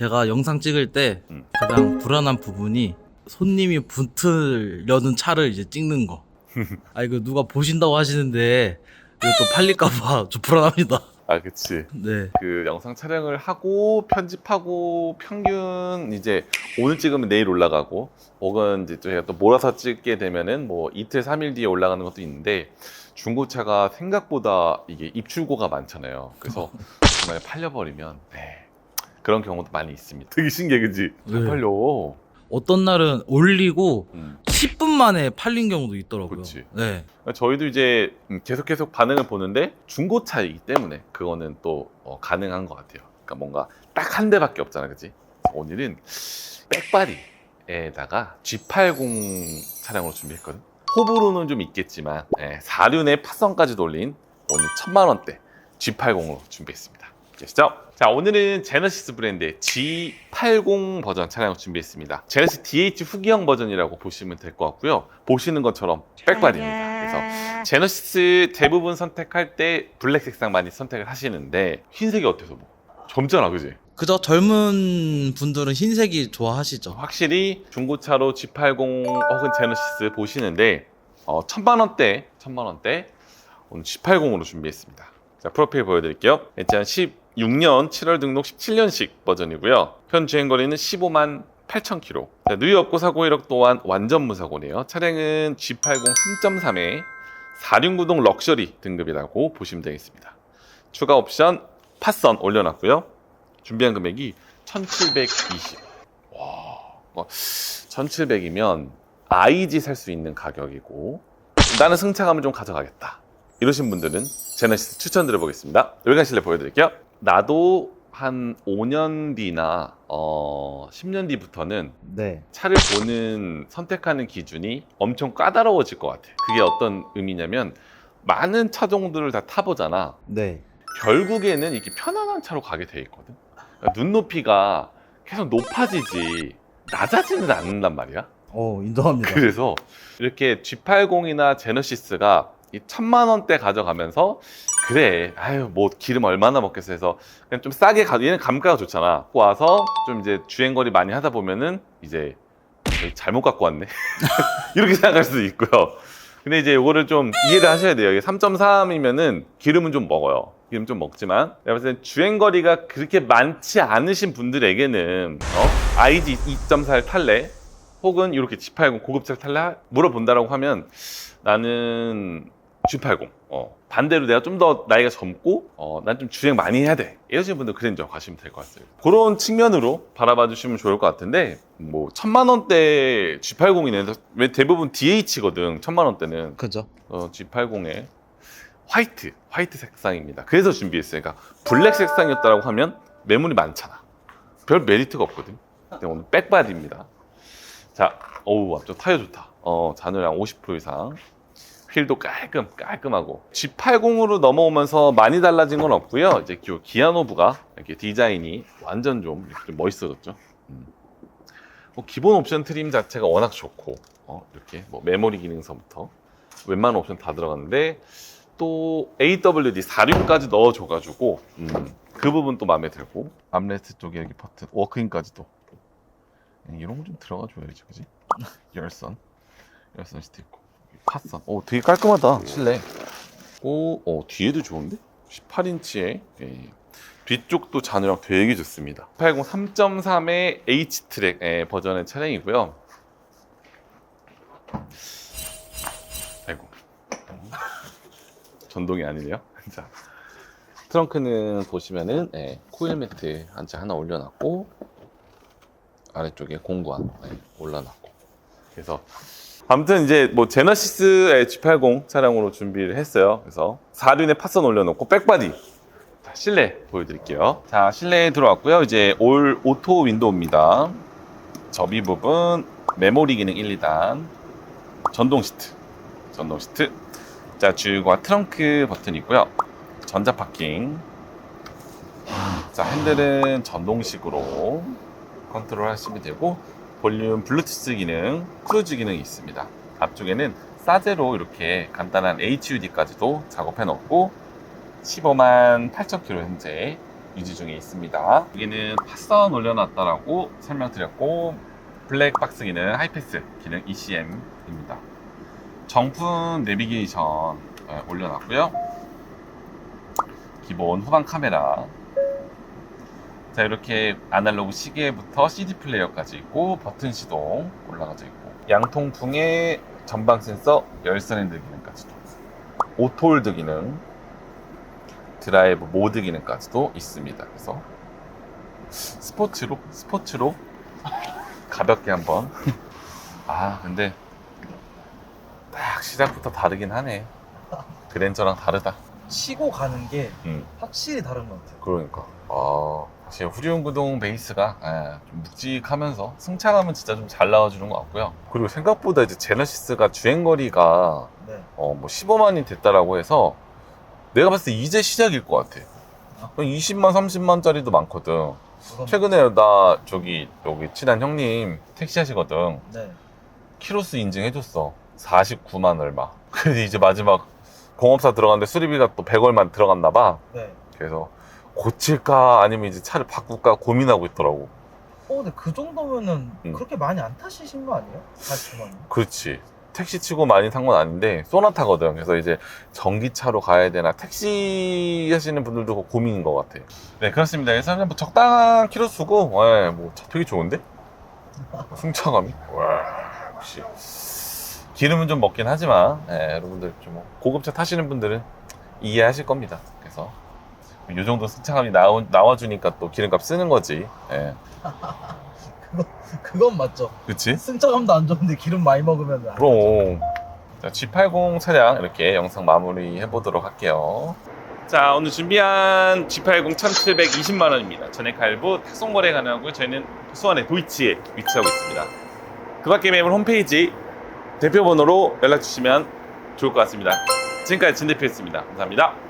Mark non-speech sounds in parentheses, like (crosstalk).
제가 영상 찍을 때 음. 가장 불안한 부분이 손님이 여는 차를 이제 찍는 거. (laughs) 아 이거 누가 보신다고 하시는데 이거 또 팔릴까봐 (laughs) 좀 불안합니다. 아, 그치. 네. 그 영상 촬영을 하고 편집하고 평균 이제 오늘 찍으면 내일 올라가고 혹은 이제 저희가 또 몰아서 찍게 되면은 뭐 이틀 삼 일 뒤에 올라가는 것도 있는데 중고차가 생각보다 이게 입출고가 많잖아요. 그래서 (laughs) 정말 팔려버리면 네. 그런 경우도 많이 있습니다. 되게 신기해, 그지? 잘 네. 팔려. 어떤 날은 올리고 음. 10분 만에 팔린 경우도 있더라고요. 그치. 네. 저희도 이제 음, 계속 계속 반응을 보는데 중고차이기 때문에 그거는 또 어, 가능한 것 같아요. 그러니까 뭔가 딱 한 대밖에 없잖아, 그지? 오늘은 백바리에다가 G80 차량으로 준비했거든. 호불호는 좀 있겠지만 예, 4륜의 파성까지 돌린 오늘 천만 원대 G80으로 준비했습니다. 아시죠? 자 오늘은 제너시스 브랜드의 G80 버전 차량을 준비했습니다. 제너시스 DH 후기형 버전이라고 보시면 될 것 같고요. 보시는 것처럼 백발입니다. 그래서 제너시스 대부분 선택할 때 블랙 색상 많이 선택을 하시는데 흰색이 어때서 뭐 젊잖아, 그지? 그저 젊은 분들은 흰색이 좋아하시죠. 확실히 중고차로 G80 혹은 제너시스 보시는데 어, 천만 원대, 천만 원대 오늘 G80으로 준비했습니다. 자 프로필 보여드릴게요. 일단 16년 7월 등록 17년식 버전이고요. 현 주행 거리는 15만 8천 킬로. 자, 누이 없고 사고 이력 또한 완전 무사고네요. 차량은 G80 3.3의 4륜구동 럭셔리 등급이라고 보시면 되겠습니다. 추가 옵션 파선 올려놨고요. 준비한 금액이 1,720. 와, 1,700이면 IG 살 수 있는 가격이고 나는 승차감을 좀 가져가겠다. 이러신 분들은 제너시스 추천드려 보겠습니다. 여기가 실내 보여드릴게요. 나도 한 5년 뒤나 어, 10년 뒤부터는 네. 차를 보는 선택하는 기준이 엄청 까다로워질 것 같아. 그게 어떤 의미냐면 많은 차종들을 다 타보잖아. 네. 결국에는 이렇게 편안한 차로 가게 돼 있거든. 그러니까 눈높이가 계속 높아지지 낮아지는 않는단 말이야. 어, 인정합니다. 그래서 이렇게 G80이나 제너시스가 이 천만 원대 가져가면서 그래. 아유 뭐 기름 얼마나 먹겠어 해서 그냥 좀 싸게 가 얘는 감가가 좋잖아. 와서 좀 이제 주행거리 많이 하다 보면은 이제 잘못 갖고 왔네. (laughs) 이렇게 생각할 수도 있고요. 근데 이제 이거를 좀 이해를 하셔야 돼요. 이게 3.3이면은 기름은 좀 먹어요. 기름 좀 먹지만. 내가 봤을 땐 주행거리가 그렇게 많지 않으신 분들에게는 어? IG 2.4를 탈래? 혹은 이렇게 G80 고급차를 탈래? 물어본다라고 하면 나는 G80 어, 반대로 내가 좀 더 나이가 젊고 어, 난 좀 주행 많이 해야 돼 이러시는 분들 그랜저 가시면 될 것 같아요 그런 측면으로 바라봐 주시면 좋을 것 같은데 뭐 천만 원대 G80이네 왜 대부분 DH거든 천만 원대는 그죠. 어, G80에 화이트, 화이트 색상입니다. 그래서 준비했어요. 그러니까 블랙 색상이었다고 하면 매물이 많잖아. 별 메리트가 없거든. 근데 오늘 백바디입니다. 자, 어우, 앞쪽 타이어 좋다. 어, 잔여량 50% 이상. 휠도 깔끔, 깔끔하고. G80으로 넘어오면서 많이 달라진 건 없고요. 이제 기- 기아노브가 이렇게 디자인이 완전 좀, 좀 멋있어졌죠. 음. 뭐 기본 옵션 트림 자체가 워낙 좋고, 어, 이렇게 뭐 메모리 기능서부터 웬만한 옵션 다 들어갔는데 또 AWD 4륜까지 넣어줘가지고 음, 그 부분 또 마음에 들고 암레스트 쪽에 여기 버튼 워크인까지도 음, 이런 거 좀 들어가줘야지 그지? (laughs) 열선 열선 시트 있고 파선 오 되게 깔끔하다. 실내. 오, 어, 뒤에도 좋은데? 18인치에. 뒤쪽도 잔여량 되게 좋습니다. 80 3.3의 H트랙 예, 버전의 차량이고요. 아이고. (laughs) 전동이 아니네요. (laughs) 자, 트렁크는 보시면은 예, 코일 매트 한채 하나 올려놨고 아래쪽에 공구한 예, 올라놨고. 그래서 아무튼 이제 뭐 제너시스 G80 차량으로 준비를 했어요. 그래서 4륜에 파선 올려놓고 백바디 자, 실내 보여드릴게요. 자 실내에 들어왔고요. 이제 올 오토 윈도우입니다. 접이 부분 메모리 기능 1, 2단 전동 시트 전동 시트 자, 주유과 트렁크 버튼 있고요. 전자 파킹. 자, 핸들은 전동식으로 컨트롤 하시면 되고 볼륨 블루투스 기능, 크루즈 기능이 있습니다. 앞쪽에는 사제로 이렇게 간단한 HUD까지도 작업해 놓고 15만 8천 킬로 현재 유지 중에 있습니다. 여기는 파선 올려놨다라고 설명드렸고 블랙박스 기능, 하이패스 기능 ECM입니다. 정품 내비게이션 네, 올려놨고요. 기본 후방 카메라. 자 이렇게 아날로그 시계부터 CD 플레이어까지 있고 버튼 시동 올라가져 있고 양통풍에 전방 센서 열선 핸들 기능까지도 오토홀드 기능 드라이브 모드 기능까지도 있습니다. 그래서 스포츠로 스포츠로 가볍게 한번 아 근데 딱 시작부터 다르긴 하네. 그랜저랑 다르다. 치고 가는 게 음. 확실히 다른 것 같아요. 그러니까 아 사실 후륜 구동 베이스가 예, 좀 묵직하면서 승차감은 진짜 좀 잘 나와주는 것 같고요. 그리고 생각보다 이제 제너시스가 주행거리가 네. 어, 뭐 15만이 됐다라고 해서 내가 봤을 때 이제 시작일 것 같아. 아. 20만, 30만짜리도 많거든. 그건 최근에 나 저기 여기 친한 형님 택시 하시거든. 네. 키로수 인증해줬어. 49만 얼마. (laughs) 그래서 이제 마지막 공업사 들어갔는데 수리비가 또 100얼마 들어갔나 봐. 네. 그래서 고칠까 아니면 이제 차를 바꿀까 고민하고 있더라고. 어, 근데 그 정도면은 음. 그렇게 많이 안 타시신 거 아니에요? 40만. 그렇지. 택시 치고 많이 탄 건 아닌데 소나타거든. 그래서 이제 전기차로 가야 되나 택시 하시는 분들도 그거 고민인 것 같아. 네 그렇습니다. 그래서 그냥 뭐 적당한 키로 수고, 예, 뭐 차 되게 좋은데? (laughs) 승차감이? 와 역시 기름은 좀 먹긴 하지만 예, 여러분들 좀뭐 고급차 타시는 분들은 이해하실 겁니다. 그래서 이 정도 승차감이 나오, 나와주니까 또 기름값 쓰는 거지. 예. (laughs) 그건 맞죠. 그치? 승차감도 안 좋은데 기름 많이 먹으면 안 그럼 자, G80 차량 이렇게 영상 마무리 해보도록 할게요. 자 오늘 준비한 G80 1720만 원입니다. 전액 할부 탁송 거래 가능하고요. 저희는 수원의 도이치에 위치하고 있습니다. 그 밖에 매물 홈페이지 대표 번호로 연락 주시면 좋을 것 같습니다. 지금까지 진 대표였습니다. 감사합니다.